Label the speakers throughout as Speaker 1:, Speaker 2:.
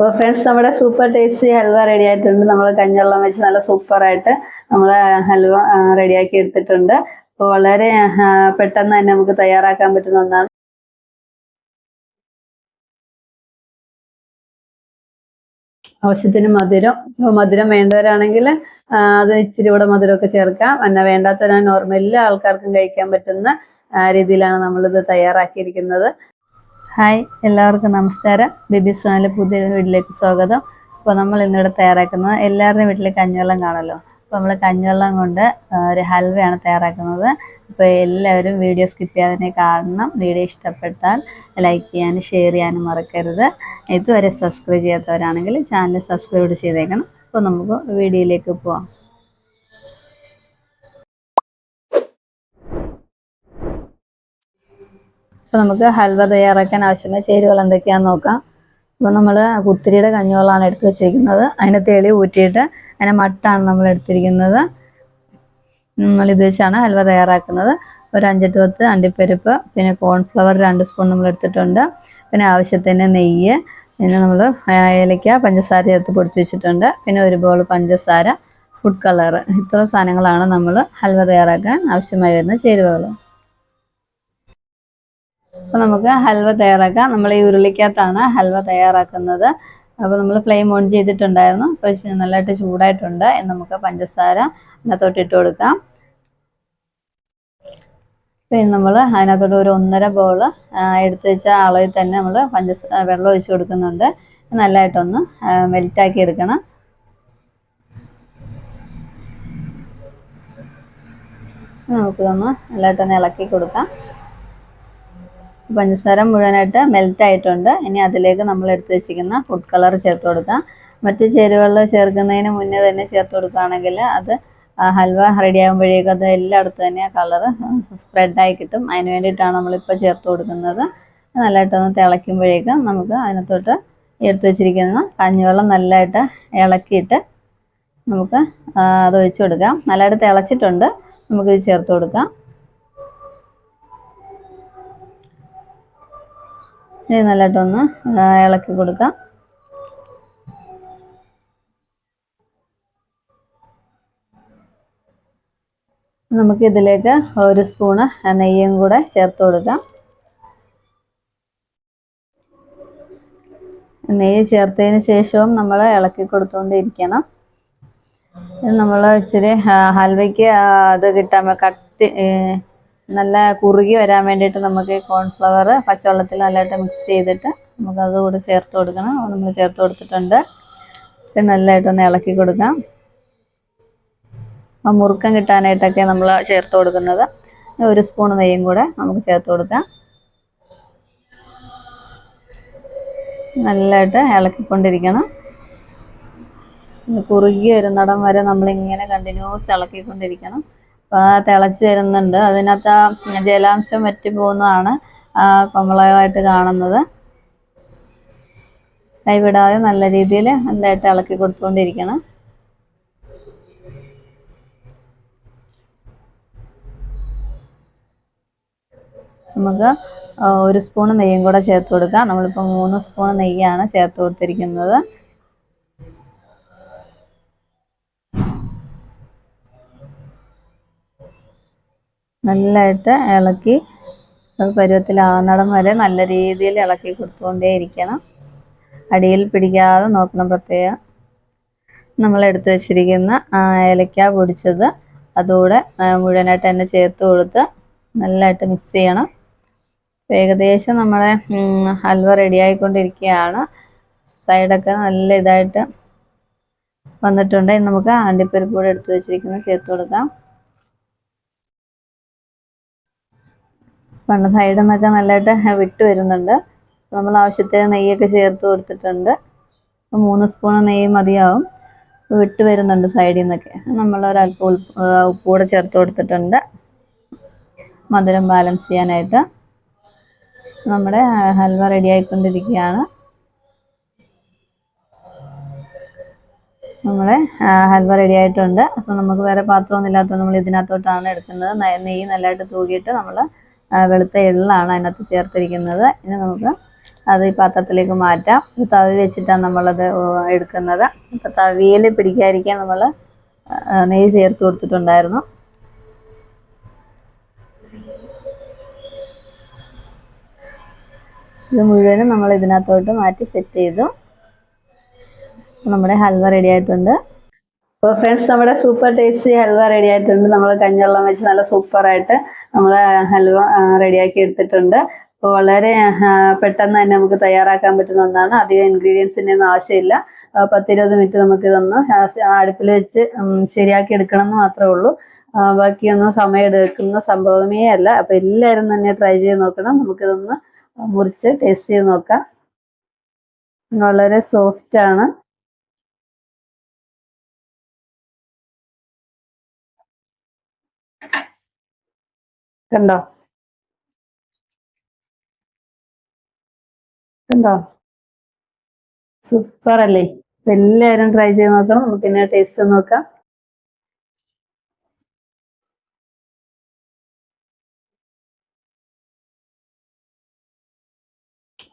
Speaker 1: അപ്പോൾ ഫ്രണ്ട്സ് നമ്മുടെ super tasty halwa ready ആയിട്ടുണ്ട്. നമ്മൾ കഞ്ഞവെള്ളം വെച്ച് നല്ല സൂപ്പറായിട്ട് നമ്മൾ ഹൽവ റെഡിയാക്കി എടുത്തിട്ടുണ്ട്. അപ്പോൾ വളരെ പെട്ടെന്ന് തന്നെ നമുക്ക് തയ്യാറാക്കാൻ പറ്റുന്ന ഒന്നാണ്. ആവശ്യത്തിന് മധുരം മധുരം വേണ്ടവരാണെങ്കിൽ അത് ഇച്ചിരി കൂടെ മധുരമൊക്കെ ചേർക്കാം. എന്നാൽ വേണ്ടാത്ത നോർമൽ എല്ലാ ആൾക്കാർക്കും കഴിക്കാൻ പറ്റുന്ന രീതിയിലാണ് നമ്മളിത് തയ്യാറാക്കിയിരിക്കുന്നത്. ഹായ് എല്ലാവർക്കും നമസ്കാരം. ബിബി സോനിലെ പുതിയ വീട്ടിലേക്ക് സ്വാഗതം. അപ്പോൾ നമ്മൾ ഇന്നിവിടെ തയ്യാറാക്കുന്നത് എല്ലാവരുടെയും വീട്ടിൽ കഞ്ഞിവെള്ളം കാണുമല്ലോ. അപ്പോൾ നമ്മൾ കഞ്ഞിവെള്ളം കൊണ്ട് ഒരു ഹൽവയാണ് തയ്യാറാക്കുന്നത്. അപ്പോൾ എല്ലാവരും വീഡിയോ സ്കിപ്പ് ചെയ്യാതെ കാണണം. വീഡിയോ ഇഷ്ടപ്പെട്ടാൽ ലൈക്ക് ചെയ്യാനും ഷെയർ ചെയ്യാനും മറക്കരുത്. ഇതുവരെ സബ്സ്ക്രൈബ് ചെയ്യാത്തവരാണെങ്കിൽ ചാനൽ സബ്സ്ക്രൈബ് ചെയ്തേക്കണം. അപ്പോൾ നമുക്ക് വീഡിയോയിലേക്ക് പോവാം. അപ്പോൾ നമുക്ക് ഹൽവ തയ്യാറാക്കാൻ ആവശ്യമായ ചേരുവകൾ എന്തൊക്കെയാണെന്ന് നോക്കാം. അപ്പോൾ നമ്മൾ കുത്തിരിയുടെ കഞ്ഞോളാണ് എടുത്ത് വെച്ചിരിക്കുന്നത്. അതിനെ തേളി ഊറ്റിയിട്ട് അതിനെ മട്ടാണ് നമ്മൾ എടുത്തിരിക്കുന്നത്. നമ്മൾ ഇത് വെച്ചാണ് ഹൽവ തയ്യാറാക്കുന്നത്. ഒരു അഞ്ചെട്ട് പത്ത് അണ്ടിപ്പരിപ്പ് പിന്നെ കോൺഫ്ലവർ രണ്ട് സ്പൂൺ നമ്മൾ എടുത്തിട്ടുണ്ട്. പിന്നെ ആവശ്യത്തിന് നെയ്യ് പിന്നെ നമ്മൾ ഏലയ്ക്ക പഞ്ചസാര ചേർത്ത് പൊടിച്ച് വെച്ചിട്ടുണ്ട്. പിന്നെ ഒരു ബോൾ പഞ്ചസാര ഫുഡ് കളർ ഇത്ര സാധനങ്ങളാണ് നമ്മൾ ഹൽവ തയ്യാറാക്കാൻ ആവശ്യമായി വരുന്ന ചേരുവകൾ അപ്പോൾ നമുക്ക് ഹൽവ തയ്യാറാക്കാം. നമ്മൾ ഈ ഉരുളിക്കകത്താണ് ഹൽവ തയ്യാറാക്കുന്നത്. അപ്പോൾ നമ്മൾ ഫ്ലെയിം ഓൺ ചെയ്തിട്ടുണ്ടായിരുന്നു. അപ്പോൾ നല്ലതായിട്ട് ചൂടായിട്ടുണ്ട്. നമുക്ക് പഞ്ചസാര അതിനകത്തോട്ട് ഇട്ട് കൊടുക്കാം. പിന്നെ നമ്മൾ അതിനകത്തോട്ട് ഒരു ഒന്നര ബോൾ എടുത്തു വെച്ച അളവിൽ തന്നെ നമ്മൾ പഞ്ചസാര വെള്ളം ഒഴിച്ച് കൊടുക്കുന്നുണ്ട്. നല്ലതായിട്ടൊന്ന് മെൽറ്റാക്കി എടുക്കണം. നമുക്കിതൊന്ന് നല്ലതായിട്ടൊന്ന് ഇളക്കി കൊടുക്കാം. പഞ്ചസാര മുഴുവനായിട്ട് മെൽറ്റ് ആയിട്ടുണ്ട്. ഇനി അതിലേക്ക് നമ്മൾ എടുത്തു വെച്ചിരിക്കുന്ന ഫുഡ് കളർ ചേർത്ത് കൊടുക്കാം. മറ്റ് ചേരുവകൾ ചേർക്കുന്നതിന് മുന്നേ തന്നെ ചേർത്ത് കൊടുക്കുകയാണെങ്കിൽ അത് ഹൽവ റെഡി ആകുമ്പോഴേക്കും അത് എല്ലായിടത്തും തന്നെ കളർ സ്പ്രെഡായി കിട്ടും. അതിന് വേണ്ടിയിട്ടാണ് നമ്മളിപ്പോൾ ചേർത്ത് കൊടുക്കുന്നത്. നല്ലതായിട്ടൊന്ന് തിളയ്ക്കുമ്പോഴേക്കും നമുക്ക് അതിനകത്തോട്ട് എടുത്തു വെച്ചിരിക്കുന്ന കഞ്ഞിവെള്ളം നല്ലതായിട്ട് ഇളക്കിയിട്ട് നമുക്ക് അത് ഒഴിച്ചു കൊടുക്കാം. നല്ലതായിട്ട് തിളച്ചിട്ടുണ്ട്. നമുക്കിത് ചേർത്ത് കൊടുക്കാം. ഇത് നല്ലതായിട്ടൊന്ന് ഇളക്കി കൊടുക്കാം. നമുക്ക് ഇതിലേക്ക് ഒരു സ്പൂണ് നെയ്യും കൂടെ ചേർത്ത് കൊടുക്കാം. നെയ്യ് ചേർത്തതിന് ശേഷവും നമ്മൾ ഇളക്കി കൊടുത്തുകൊണ്ടിരിക്കണം. നമ്മൾ ഇച്ചിരി ഹൽവയ്ക്ക് അത് കിട്ടാൻ കട്ടി നല്ല കുറുകി വരാൻ വേണ്ടിയിട്ട് നമുക്ക് കോൺഫ്ലവർ പച്ചവെള്ളത്തിൽ നല്ലതായിട്ട് മിക്സ് ചെയ്തിട്ട് നമുക്ക് അതുകൂടെ ചേർത്ത് കൊടുക്കണം. നമ്മൾ ചേർത്ത് കൊടുത്തിട്ടുണ്ട്. പിന്നെ നല്ലതായിട്ടൊന്ന് ഇളക്കി കൊടുക്കാം. ആ മുറുക്കം കിട്ടാനായിട്ടൊക്കെ നമ്മൾ ചേർത്ത് കൊടുക്കുന്നത്. ഒരു സ്പൂൺ നെയ്യും കൂടെ നമുക്ക് ചേർത്ത് കൊടുക്കാം. നല്ലതായിട്ട് ഇളക്കിക്കൊണ്ടിരിക്കണം. കുറുകി വരുന്നിടം വരെ നമ്മളിങ്ങനെ കണ്ടിന്യൂസ് ഇളക്കിക്കൊണ്ടിരിക്കണം. തിളച്ച് വരുന്നുണ്ട്. അതിനകത്ത് ജലാംശം വറ്റി പോകുന്നതാണ് കുമ്പളമായിട്ട് കാണുന്നത്. കൈവിടാതെ നല്ല രീതിയിൽ നല്ലതായിട്ട് ഇളക്കി കൊടുത്തുകൊണ്ടിരിക്കണം. നമുക്ക് ഒരു സ്പൂൺ നെയ്യും കൂടെ ചേർത്ത് കൊടുക്കാം. നമ്മളിപ്പോൾ മൂന്ന് സ്പൂൺ നെയ്യാണ് ചേർത്ത് കൊടുത്തിരിക്കുന്നത്. നല്ലതായിട്ട് ഇളക്കി അത് പരുവത്തിലാവുന്നിടം വരെ നല്ല രീതിയിൽ ഇളക്കി കൊടുത്തുകൊണ്ടേ ഇരിക്കണം. അടിയിൽ പിടിക്കാതെ നോക്കണം പ്രത്യേകം. നമ്മൾ എടുത്തു വെച്ചിരിക്കുന്ന ഏലക്ക പൊടിച്ചത് അതുകൂടെ മുഴുവനായിട്ട് തന്നെ ചേർത്ത് കൊടുത്ത് നല്ലതായിട്ട് മിക്സ് ചെയ്യണം. ഏകദേശം നമ്മളെ ഉം, ഹൽവ റെഡി ആയിക്കൊണ്ടിരിക്കുകയാണ്. സൈഡൊക്കെ നല്ല ഇതായിട്ട് വന്നിട്ടുണ്ട്. ഇനി നമുക്ക് അണ്ടിപ്പരിപ്പ് കൂടെ എടുത്തു വെച്ചിരിക്കുന്നത് ചേർത്ത് കൊടുക്കാം. പണ്ട് സൈഡിൽ നിന്നൊക്കെ നല്ലതായിട്ട് വിട്ട് വരുന്നുണ്ട്. നമ്മൾ ആവശ്യത്തിന് നെയ്യൊക്കെ ചേർത്ത് കൊടുത്തിട്ടുണ്ട്. മൂന്ന് സ്പൂൺ നെയ്യ് മതിയാവും. വിട്ട് വരുന്നുണ്ട് സൈഡിൽ നിന്നൊക്കെ നമ്മൾ ഒരല്പം ഉപ്പ് കൂടെ ചേർത്ത് കൊടുത്തിട്ടുണ്ട്. മധുരം ബാലൻസ് ചെയ്യാനായിട്ട്. നമ്മുടെ ഹൽവ റെഡി ആയിക്കൊണ്ടിരിക്കുകയാണ്. നമ്മളെ ഹൽവ റെഡി ആയിട്ടുണ്ട്. അപ്പം നമുക്ക് വേറെ പാത്രമൊന്നും ഇല്ലാത്തത് നമ്മൾ ഇതിനകത്തോട്ടാണ് എടുക്കുന്നത്. നെയ്യ് നല്ലതായിട്ട് തൂകിയിട്ട് നമ്മൾ വെളുത്ത എള്ളാണ് അതിനകത്ത് ചേർത്തിരിക്കുന്നത്. ഇനി നമുക്ക് അത് ഈ പാത്രത്തിലേക്ക് മാറ്റാം. തവി വെച്ചിട്ടാണ് നമ്മളത് എടുക്കുന്നത്. അപ്പം തവിയിൽ പിടിക്കാതിരിക്കാൻ നമ്മൾ നെയ്യ് ചേർത്ത് കൊടുത്തിട്ടുണ്ടായിരുന്നു. ഇത് മുഴുവനും നമ്മൾ ഇതിനകത്തോട്ട് മാറ്റി സെറ്റ് ചെയ്തു. നമ്മുടെ ഹൽവ റെഡി ആയിട്ടുണ്ട്. അപ്പോൾ ഫ്രണ്ട്സ് നമ്മുടെ സൂപ്പർ ടേസ്റ്റി ഹൽവ റെഡി ആയിട്ടുണ്ട്. നമ്മൾ കഞ്ഞെള്ളം വെച്ച് നല്ല സൂപ്പർ ആയിട്ട് നമ്മൾ ഹൽവ റെഡിയാക്കി എടുത്തിട്ടുണ്ട്. അപ്പോൾ വളരെ പെട്ടെന്ന് തന്നെ നമുക്ക് തയ്യാറാക്കാൻ പറ്റുന്ന ഒന്നാണ്. അധികം ഇൻഗ്രീഡിയൻസിന്റെ ഒന്നും ആവശ്യമില്ല. പത്തിരുപത് മിനിറ്റ് നമുക്ക് ഇതൊന്ന് അടുപ്പിൽ വെച്ച് ശരിയാക്കി എടുക്കണം എന്ന് മാത്രമേ ഉള്ളൂ. ബാക്കിയൊന്നും സമയം എടുക്കുന്ന സംഭവമേ അല്ല. അപ്പോൾ എല്ലാവരും തന്നെ ട്രൈ ചെയ്ത് നോക്കണം. നമുക്കിതൊന്ന് മുറിച്ച് ടേസ്റ്റ് ചെയ്ത് നോക്കാം. വളരെ സോഫ്റ്റ് ആണ്. കണ്ടോ? കണ്ടോ? സൂപ്പർ അല്ലേ? എല്ലാവരും ട്രൈ ചെയ്ത് നോക്കണം. നമുക്ക് പിന്നെ ടേസ്റ്റ് നോക്കാം.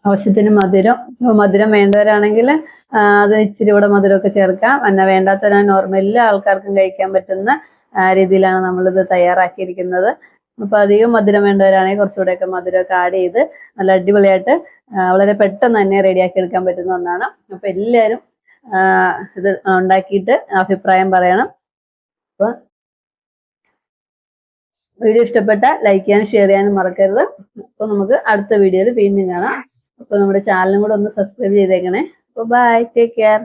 Speaker 1: ആവശ്യത്തിന് മധുരം മധുരം വേണ്ടവരാണെങ്കിൽ അത് ഇച്ചിരി കൂടെ മധുരമൊക്കെ ചേർക്കാം. എന്നാ വേണ്ടാത്ത നോർമൽ എല്ലാ ആൾക്കാർക്കും കഴിക്കാൻ പറ്റുന്ന രീതിയിലാണ് നമ്മളിത് തയ്യാറാക്കിയിരിക്കുന്നത്. അപ്പൊ അധികം മധുരം വേണ്ടവരാണെങ്കിൽ കുറച്ചുകൂടെയൊക്കെ മധുരമൊക്കെ ആഡ് ചെയ്ത് നല്ല അടിപൊളിയായിട്ട് വളരെ പെട്ടെന്ന് തന്നെ റെഡിയാക്കി എടുക്കാൻ പറ്റുന്ന ഒന്നാണ്. അപ്പൊ എല്ലാവരും ഇത് ഉണ്ടാക്കിയിട്ട് അഭിപ്രായം പറയണം. അപ്പോൾ വീഡിയോ ഇഷ്ടപ്പെട്ട ലൈക്ക് ചെയ്യാനും ഷെയർ ചെയ്യാനും മറക്കരുത്. അപ്പോൾ നമുക്ക് അടുത്ത വീഡിയോയിൽ വീണ്ടും കാണാം. അപ്പോൾ നമ്മുടെ ചാനലും കൂടെ ഒന്ന് സബ്സ്ക്രൈബ് ചെയ്തേക്കണേ. അപ്പോൾ ബൈ ടേക്ക് കെയർ